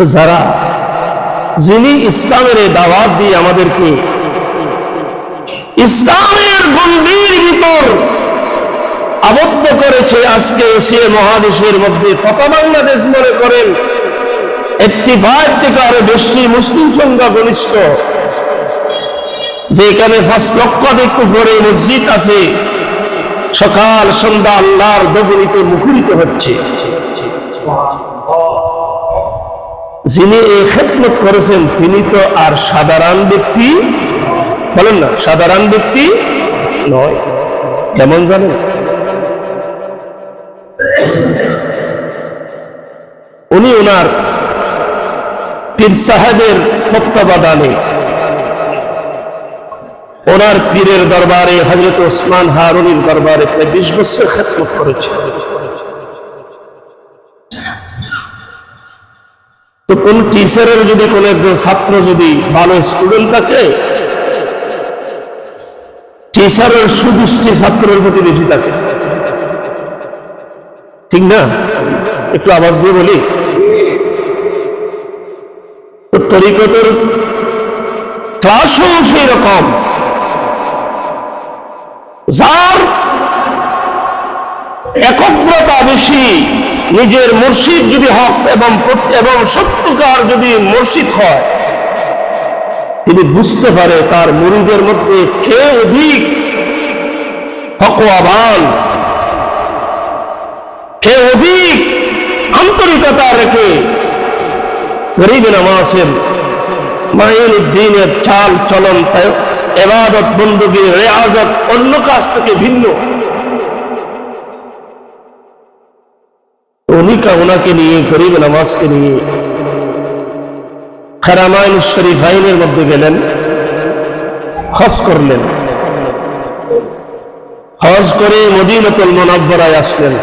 তো যারা যিনি ইসলামের এই দাওয়াত দিয়ে আমাদেরকে ইসলামের গম্ভীর ভিতর আবদ্ধ করেছে, আজকে এশিয়া মহাদেশের মধ্যে তথা বাংলাদেশ মনে করেন একটি ফাইভ থেকে আরও বেশি মুসলিম সংখ্যা ঘনিষ্ঠ। যে এখানে পাঁচ লক্ষাধিক উপরে মসজিদ আছে, সকাল সন্ধ্যা আল্লাহর দগনিতে মুখরিত হচ্ছে। যিনি এই খেদমত করেছেন, তিনি তো আর সাধারণ ব্যক্তি, বলেন না, সাধারণ ব্যক্তি নয়। কেমন জানেন? উনি ওনার পীর সাহেবের তত্ত্বাবধানে, ওনার পীরের দরবারে হজরত ওসমান হারুনির দরবারে প্রায় বিশ বছর খেদমত করেছে তো কোন টিচারের যদি কোন একজন ছাত্র যদি ভালো স্টুডেন্ট থাকে টিচারের সুদৃষ্টি ছাত্রের প্রতি বেশি থাকে। ঠিক না? একটু আওয়াজ দিয়ে বলি। তো তরিকতের ক্লাসও সেই রকম যার একগ্রতা বেশি। নিজের যদি হক এবং এবং সত্যকার যদি হয়, তিনি বুঝতে পারে তার মধ্যে কে অধিক তকওয়াবান, কে অধিক আন্তরিকতা রেখে গরিব নামাজের মাইন চাল চলন এবাদত বন্দুকি রেয়াজত অন্য কাজ থেকে ভিন্ন। উনি কা ওনাকে নিয়ে গরিব নামাজকে নিয়ে খারামাইন শরীফাইনের মধ্যে গেলেন হজ করলেন হজ করে মদিনাতুল মোনাব্বরায় আসলেন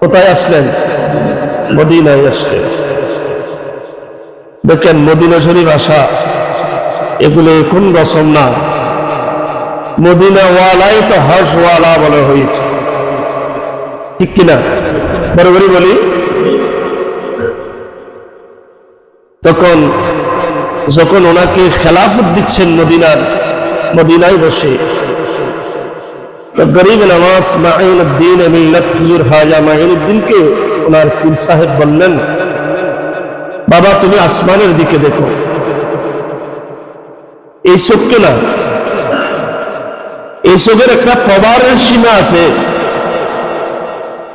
কোথায় আসলেন মদিনায় আসলেন দেখেন মদিনা শরীফ আসা এগুলো এখন রসম না মদিনা ওয়ালাই তো হজ ওয়ালা বলা হয়েছে ঠিক কিনা বরাবরই বলি তখন যখন ওনাকে খেলাফত দিচ্ছেন মদিনার মদিনায় বসে তো গরিব নামাজ মাইন উদ্দিন মিল্লাত হুজুর হাজা মাইন উদ্দিনকে ওনার পীর সাহেব বললেন বাবা তুমি আসমানের দিকে দেখো এই চোখকে না এই চোখের একটা প্রবারের সীমা আছে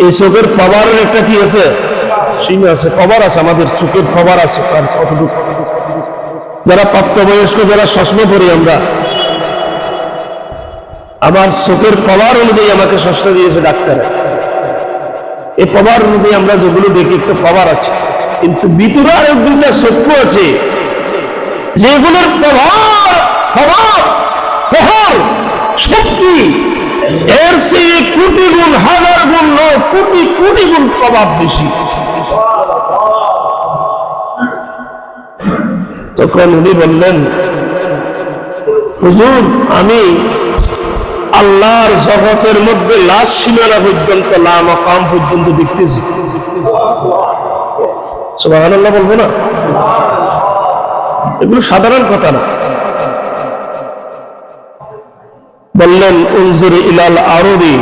এই চোখের পাওয়ারের একটা কি আছে? সীমা আছে পাওয়ার আছে, আমাদের চোখের পাওয়ার আছে যারা প্রাপ্তবয়স্ক, যারা চশমা পড়ি আমরা, আমার চোখের পাওয়ার অনুযায়ী আমাকে চশমা দিয়েছে ডাক্তার। এই পাওয়ার অনুযায়ী আমরা যেগুলো দেখি, একটু পাওয়ার আছে। কিন্তু ভিতরে আর দুইটা চক্ষু আছে। যেগুলোর প্রভাব প্রভাব প্রভাব শক্তি এর চেয়ে কোটি গুণ, হাজার গুণ নয়, কোটি কোটি গুণ প্রভাব বেশি। তখন উনি বললেন, হুজুর, আমি আল্লাহর জগতের মধ্যে লাশ সীমানা পর্যন্ত, লা মকাম পর্যন্ত দেখতেছি। সুবহানাল্লাহ বলব না? এগুলো সাধারণ কথা না। বললেন, উনজুর ইলাল আরবি।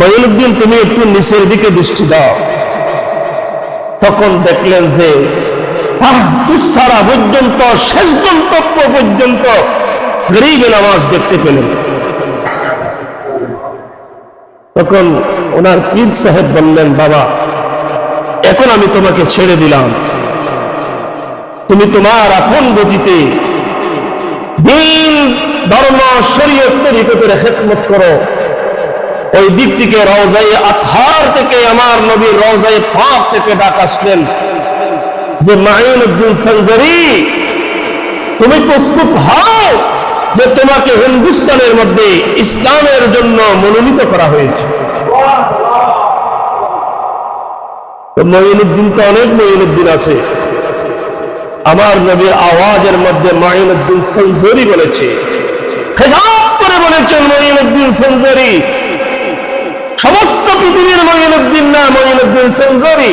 মঈনুদ্দিন, তুমি একটু নিচের দিকে দৃষ্টি দাও। তখন দেখলেন যে পর্যন্ত, শেষ গন্তব্য পর্যন্ত গরিব নামাজ দেখতে পেলেন। তখন ওনার পীর সাহেব বললেন, বাবা, এখন আমি তোমাকে ছেড়ে দিলাম। তুমি তোমার আপন গতিতে দিন, ধর্ম, শরীয়ত তরিকতের খেদমত করো। ওই দিক থেকে রওজাই আথার থেকে, আমার নবীর রওজাই পাক থেকে ডাক আসলেন। যে মাইন উদ্দিন সঞ্জারি তুমি প্রস্তুত হও যে তোমাকে হিন্দুস্তানের মধ্যে ইসলামের জন্য মনোনীত করা হয়েছে। মঈনুদ্দিন তো অনেক মঈনুদ্দিন আছে। আমার নবীর আওয়াজের মধ্যে মঈনুদ্দিন সঞ্জরি বলেছে। খেজাব করে বলেছেন মঈনুদ্দিন সঞ্জরি সমস্ত পৃথিবীর মঈনুদ্দিন না, মঈনুদ্দিন সেঞ্জরি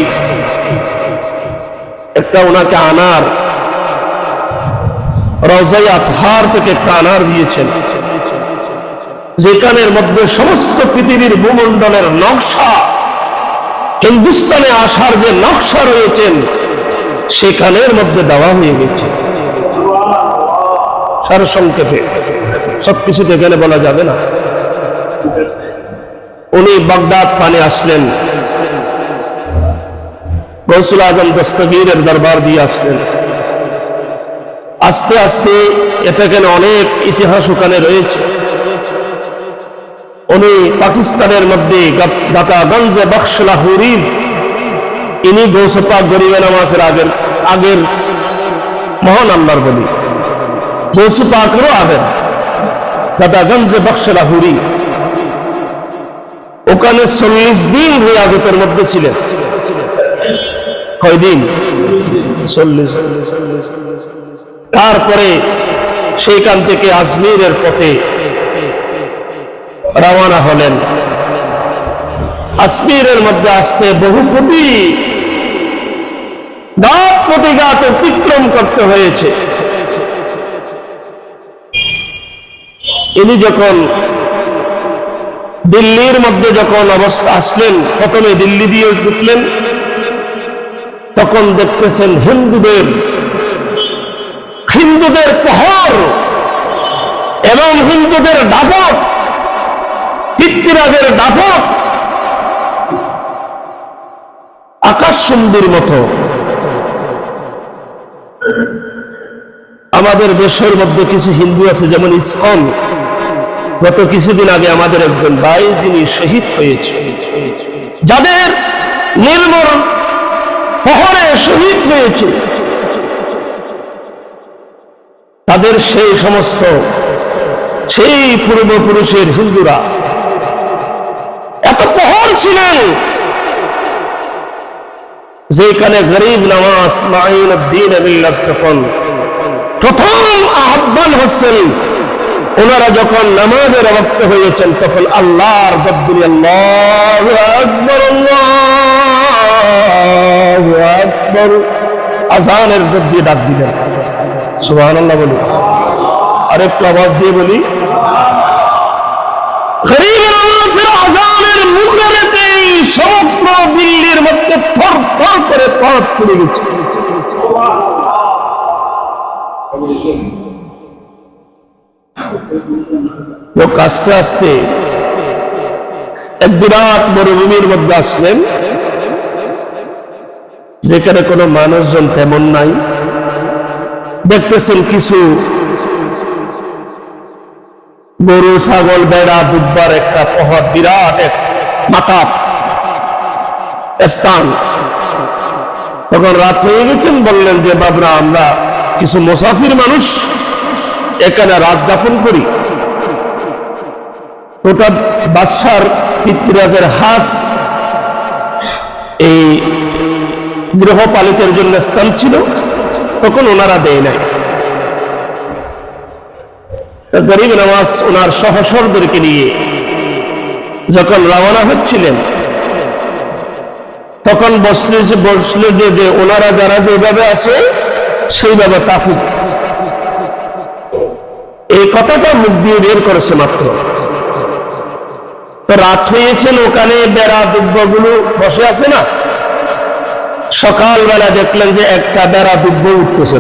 একটা ওনাকে আনার রজাই আতহার থেকে একটা আনার দিয়েছেন। যেখানের মধ্যে সমস্ত পৃথিবীর ভূমণ্ডলের নকশা, হিন্দুস্তানে আসার যে নকশা রয়েছেন সেখানের মধ্যে দেওয়া হয়ে গেছে। সার সংক্ষেপে সবকিছু এখানে বলা যাবে না। উনি বাগদাদ পানে আসলেন। গৌসুল আজম দস্তগীরের দরবার দিয়ে আসলেন। আস্তে আস্তে এটা কেন অনেক ইতিহাস ওখানে রয়েছে। উনি পাকিস্তানের মধ্যে দাতাগঞ্জে বক্সলাহুরির ইনি গৌসপা গরিবে নামাজের আগের আগের মহান আল্লাহর বলি। গৌসুপাকেরও আগের দাদাগঞ্জে বক্সলাহুরি ওখানে চল্লিশ দিন রিয়াজতের মধ্যে ছিলেন। কয়দিন? চল্লিশ তারপরে সেইখান থেকে আজমিরের পথে রওনা হলেন। আজমিরের মধ্যে আসতে বহু কোটি প্রতিঘাত অতিক্রম করতে হয়েছে। ইনি যখন দিল্লির মধ্যে যখন অবস্থা আসলেন, প্রথমে দিল্লি দিয়ে ঢুকলেন তখন দেখতেছেন হিন্দুদের হিন্দুদের প্রহর এবং হিন্দুদের দাপট পিতৃরাজের দাপট। আকাশ সুন্দর মতো। আমাদের দেশের মধ্যে কিছু হিন্দু আছে, যেমন ইসকন গত কিছুদিন আগে আমাদের একজন ভাই, যিনি শহীদ হয়েছে। যাদের নির্মল শহরে শহীদ হয়েছে। তাদের সেই সমস্ত, সেই পূর্বপুরুষের হিন্দুরা এত প্রহর ছিলেন যেখানে গরিব নামাজ মাইন উদ্দিন তখন, প্রথম আহ্বান হচ্ছেন, ওনারা যখন নামাজের অবক্ত হয়েছেন, তখন আল্লাহর আল্লাহ আজানের গদ্দি ডাক দিলেন। সুবাহ আল্লাহ বলি। আরেকটু আওয়াজ দিয়ে বলি গরিব নামাজের সমগ্র দিল্লির মধ্যে থর থর করে পথ গেছে। লোক আস্তে আস্তে এক বিরাট মরুভূমির মধ্যে আসলেন, যেখানে কোনো মানুষজন তেমন নাই। দেখতেছেন কিছু গরু, ছাগল, বেড়া, বুধবার একটা পহর বিরাট এক মাতা স্থান। তখন রাত হয়ে গেছেন, বললেন যে, বাবরা, আমরা কিছু মুসাফির মানুষ এখানে রাত যাপন করি। ওটা বাদশার পিতৃরাজের হাস এই গৃহপালিতের জন্য স্থান ছিল, তখন ওনারা দেয় নাই। গরিব নামাজ ওনার সহসরদেরকে নিয়ে যখন রওনা হচ্ছিলেন, তখন বসলে যে বসলে যে ওনারা যারা যেভাবে আছে সেইভাবে তাকুক এই কথাটা মুখ দিয়ে বের করেছে মাত্র। রাত হয়েছেন ওখানে বেড়া দুব্বগুলো বসে আছে না? সকালবেলা দেখলেন যে একটা বেড়া দুব্ব উঠতেছে।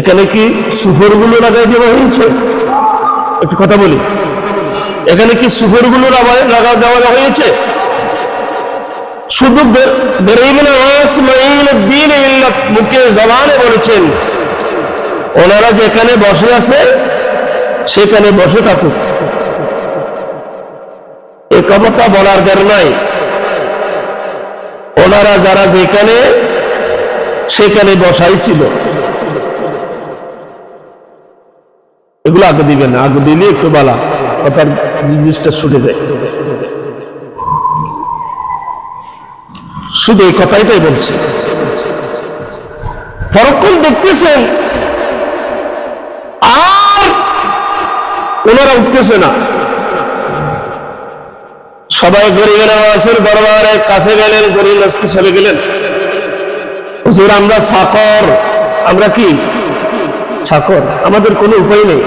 এখানে কি সুফরগুলো লাগাই দেওয়া হয়েছে? একটু কথা বলি। এখানে কি সুফরগুলো দেওয়া হয়েছে শুধু মুখে জবানে বলেছেন, ওনারা যেখানে বসে আছে, সেখানে বসে থাকুক। এ ক্ষমতা বলার দের নাই। ওনারা যারা যেখানে, সেখানে বসাই ছিল। এগুলো আগে দিবেন না, আগে দিলে একটু বালা কথার জিনিসটা ছুটে যায়। শুধু এই কথাইটাই বলছে। পরক্ষণ দেখতেছেন, আর ওনারা উঠতেছে না। সবাই গরিব নওয়াজের দরবারের কাছে গেলেন, গরিব নাস্তে চলে গেলেন। আমরা চাকর আমরা কি? চাকর আমাদের কোনো উপায় নেই।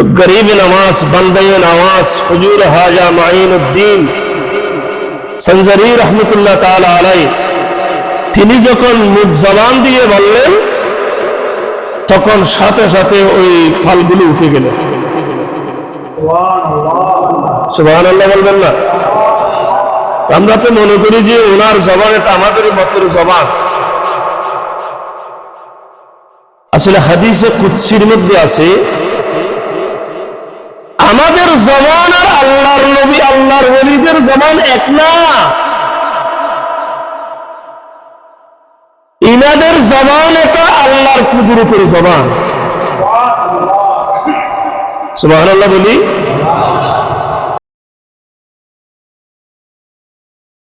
তো গরিব নওয়াজ বন্দে নওয়াজ হুজুর হাজা মাইন উদ্দিন সঞ্জরি রহমতুল্লাহ তাআলা আলাই তিনি যখন মুখ জবান দিয়ে বললেন তখন সাথে সাথে ওই ফলগুলো উঠে গেল। বলবেন না? আমরা তো মনে করি যে ওনার জবান এটা আমাদের মতের জবান। আসলে হাদিসে কুৎসির মধ্যে আছে আমাদের জবান আর আল্লাহর নবী, আল্লাহর ওলিদের জবান এক না। ইনাদের জবান এটা আল্লাহর কুদুর উপরে জবান। সুবাহ বলি।